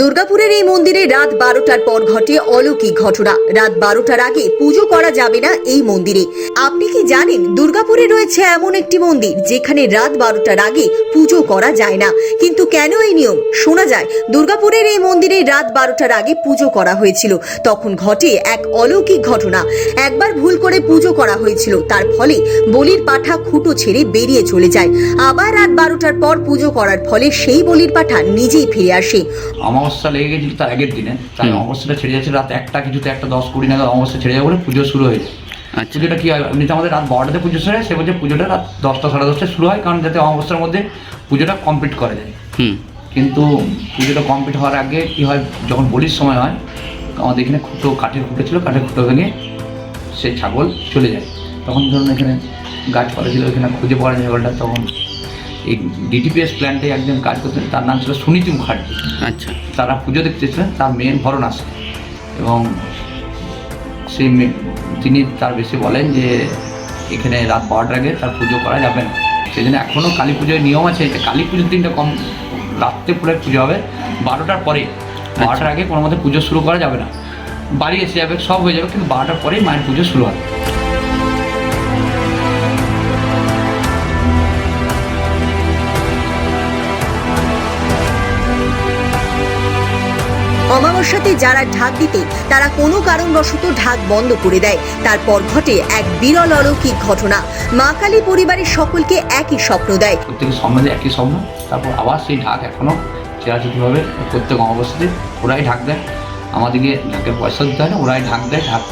দুর্গাপুরের এই মন্দিরে রাত বারোটার পর ঘটে অলৌকিক ঘটনা। রাত বারোটার আগে পুজো করা যাবে না এই মন্দিরে। আপনি কি জানেন, দুর্গাপুরে রয়েছে এমন একটি মন্দির যেখানে রাত বারোটার আগে পুজো করা যায় না। কিন্তু কেন এই নিয়ম? শোনা যায়, দুর্গাপুরের এই মন্দিরে রাত বারোটার আগে পুজো করা হয়েছিল। তখন ঘটে এক অলৌকিক ঘটনা। একবার ভুল করে পুজো করা হয়েছিল। তার ফলে বলির পাঠা খুঁটো ছেড়ে বেরিয়ে চলে যায়। আবার রাত বারোটার পর পুজো করার ফলে সেই বলির পাঠা নিজেই ফিরে আসে। অমাবস্যা লেগে গেছিল তার আগের দিনে। তাই অমাবস্যাটা ছেড়ে যাচ্ছে রাত একটা কিছুতে একটা দশ কুড়ি নাগাদ অমাবস্যা ছেড়ে যাবে বলে পুজো শুরু হয়ে যায়। আচ্ছা। পুজোটা কি হয়? এমনিতে আমাদের রাত বারোটাতে পুজো শুরু হয় সে বলছে পুজোটা রাত দশটা সাড়ে দশটায় শুরু হয় কারণ যাতে অমাবস্যার মধ্যে পুজোটা কমপ্লিট করা যায়। হুম। কিন্তু পুজোটা কমপ্লিট হওয়ার আগে কি হয় যখন বলির সময় হয় আমাদের এখানে খুঁটো কাঠের খুঁটো ছিল কাঠের খুঁটো ভেঙে সে ছাগল চলে যায়। তখন ধরুন এখানে গাছপালা ছিল এখানে খুঁজে পাওয়া যায় ছাগলটা তখন এই ডিটিপিএস প্ল্যান্টে একজন কাজ করতেন তার নাম ছিল সুনীতি মুখার্জি। আচ্ছা। তারা পুজো দেখতে এসেছিলেন তার মেয়ের ভরণ আসে এবং সেই তিনি তার বেশি বলেন যে এখানে রাত বারোটার আগে তার পুজো করা যাবে না। সেই জন্য এখনও কালী পুজোর নিয়ম আছে যে কালী পুজোর দিনটা কম রাত্রে পরে পুজো হবে। বারোটার পরে বারোটার আগে কোনো মতে পুজো শুরু করা যাবে না। বাড়ি এসে যাবে সব হয়ে যাবে কিন্তু বারোটার পরেই মায়ের পুজো শুরু হবে। অমাবস্যাতে যারা ঢাক দিতে, তারা কোনো কারণবশত ঢাক বন্ধ করে দেয়। তারপর ঘটে এক বিরল অলৌকিক ঘটনা। মা কালী পরিবারের সকলকে একই স্বপ্ন দেয়। প্রত্যেকের সমাজে একই স্বপ্ন, তারপর আবার সেই ঢাক এখনও চেরাচুটিভাবে প্রত্যেক অমাবস্যাতে ওরাই ঢাক দেয়। আমাদেরকে ঢাকের পয়সা দিতে হয় না, ওরাই ঢাক দেয়, ঢাক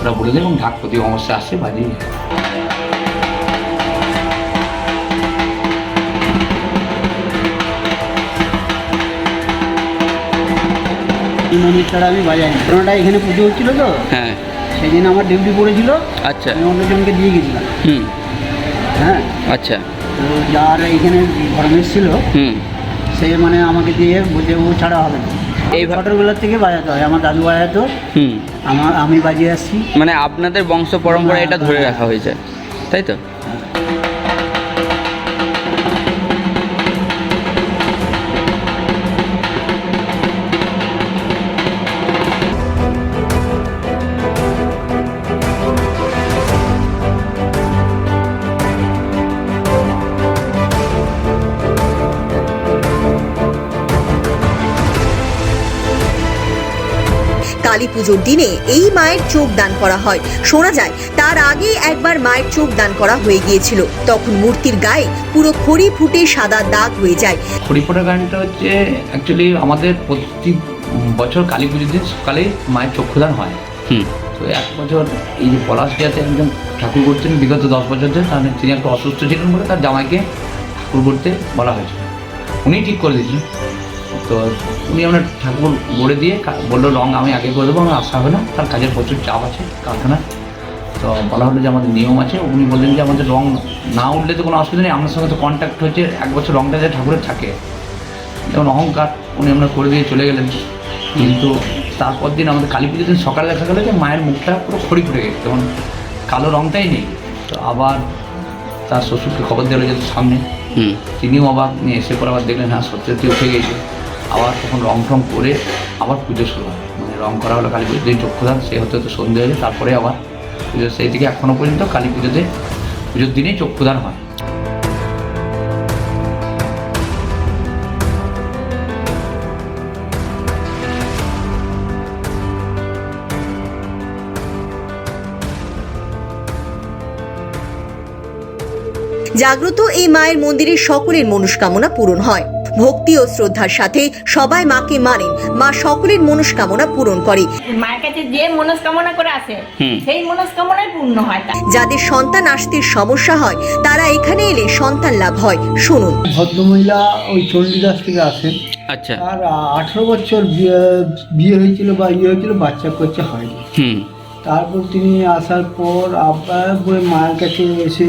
ওরা বলে দেয় এবং ঢাক প্রতি অমাবস্যা আসে বাজিয়ে এই মন্দির ছাড়া আমি বাজাই না কোনোটা এখানে পুজো হচ্ছিল তো? হ্যাঁ। সেই দিন আমার ডিউটি পড়েছিল। আচ্ছা। আমি অন্যজনকে দিয়ে গেছিলাম। হুম। হ্যাঁ। আচ্ছা। তো যার এইখানে ঘরমেশ ছিল হুম। সে মানে আমাকে দিয়ে বলছে ও ছাড়া হবে না। এই এইভাবে- থেকে বাজাতে হয়। আমার দাদু বাজাতো। হুম। আমার আমি বাজিয়ে আসছি। মানে আপনাদের বংশ পরম্পরা এটা ধরে রাখা হয়েছে। তাই তো? কালী পুজোর দিনে এই মায়ের চোখ দান করা হয়। শোনা যায় তার আগে একবার মায়ের চোখ দান করা হয়ে গিয়েছিল। তখন মূর্তির গায়ে পুরো খড়ি ফুটে সাদা দাগ হয়ে যায়। খড়িফোটা গানটা হচ্ছে অ্যাকচুয়ালি আমাদের প্রতি বছর কালী পুজোর দিন সকালে মায়ের চক্ষুদান হয়। হুম। তো এক বছর এই যে পলাশডিয়াতে একজন ঠাকুর করতেন বিগত দশ বছর ধরে তাহলে তিনি একটু অসুস্থ ছিলেন বলে তার জামাইকে ঠাকুর করতে বলা হয়েছিল। উনি ঠিক করে দিয়েছিলেন। তো উনি আমরা ঠাকুর গড়ে দিয়ে বলল রং আমি আগে করে দেবো আমার আসা হবে না। তার কাজের প্রচুর চাপ আছে কারখানা। তো বলা হলো যে আমাদের নিয়ম আছে। উনি বললেন যে আমাদের রং না উঠলে তো কোনো অসুবিধা নেই। আপনার সঙ্গে তো কন্ট্যাক্ট হয়েছে এক বছর রংটা যে ঠাকুরের থাকে। যেমন অহংকার উনি আমরা করে দিয়ে চলে গেলেন। কিন্তু তারপর দিন আমাদের কালী পুজোর দিন সকালে দেখা গেলো যে মায়ের মুখটা পুরো খড়ি ফুটে গেছে। যেমন কালো রংটাই নেই। তো আবার তার শ্বশুরকে খবর দেওয়া যেত সামনে। তিনিও আবার নিয়ে এসে পর আবার দেখলেন হ্যাঁ সত্যি সত্যি উঠে গেছে। আবার তখন রং টং করে আবার পুজো শুরু হয়। মানে রং করা হলো কালী পুজোতে দিন চক্ষুদান সে হতে হতে সন্ধে হয়ে তারপরে আবার পুজো। সেই থেকে এখনও পর্যন্ত কালী পুজোতে, পুজোর দিনেই চক্ষুদান হয়। জাগ্রত এই মায়ের মন্দিরে সকলের মনস্কামনা পূরণ হয়। ভক্তি ও শ্রদ্ধার সাথে সবাই মাকে মানেন। মা সকলের মনস্কামনা পূরণ করে। মায়ের কাছে যে মনস্কামনা করে আসে সেই মনস্কামনাই পূর্ণ হয় যাদের সন্তান আসতে সমস্যা হয় তারা এখানে এলে সন্তান লাভ হয়। শুনুন। ভদ্রমহিলা ওই চণ্ডীদাস থেকে আসেন। আচ্ছা। আর আঠেরো বছর বিয়ে বিয়ে হয়েছিল বা ইয়ে হয়েছিল বাচ্চা কাচ্চা হয়নি। তারপর তিনি আসার পর আবার মায়ের কাছে এসে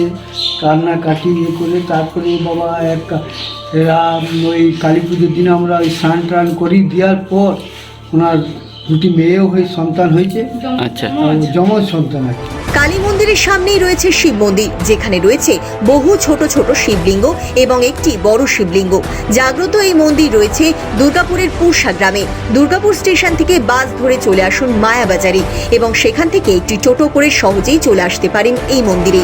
কান্নাকাটি ইয়ে করে তারপরে বাবা এক ওই কালী পুজোর দিন আমরা ওই স্নান টান করি দেওয়ার পর ওনার দুটি মেয়েও হয়ে সন্তান হয়েছে। আচ্ছা। যমজ সন্তান আছে। কালী মন্দিরের সামনেই রয়েছে শিব মন্দির যেখানে রয়েছে বহু ছোট ছোট শিবলিঙ্গ এবং একটি বড় শিবলিঙ্গ। জাগ্রত এই মন্দির রয়েছে দুর্গাপুরের পুরসা গ্রামে। দুর্গাপুর স্টেশন থেকে বাস ধরে চলে আসুন মায়াবাজারে এবং সেখান থেকে একটি টোটো করে সহজেই চলে আসতে পারেন এই মন্দিরে।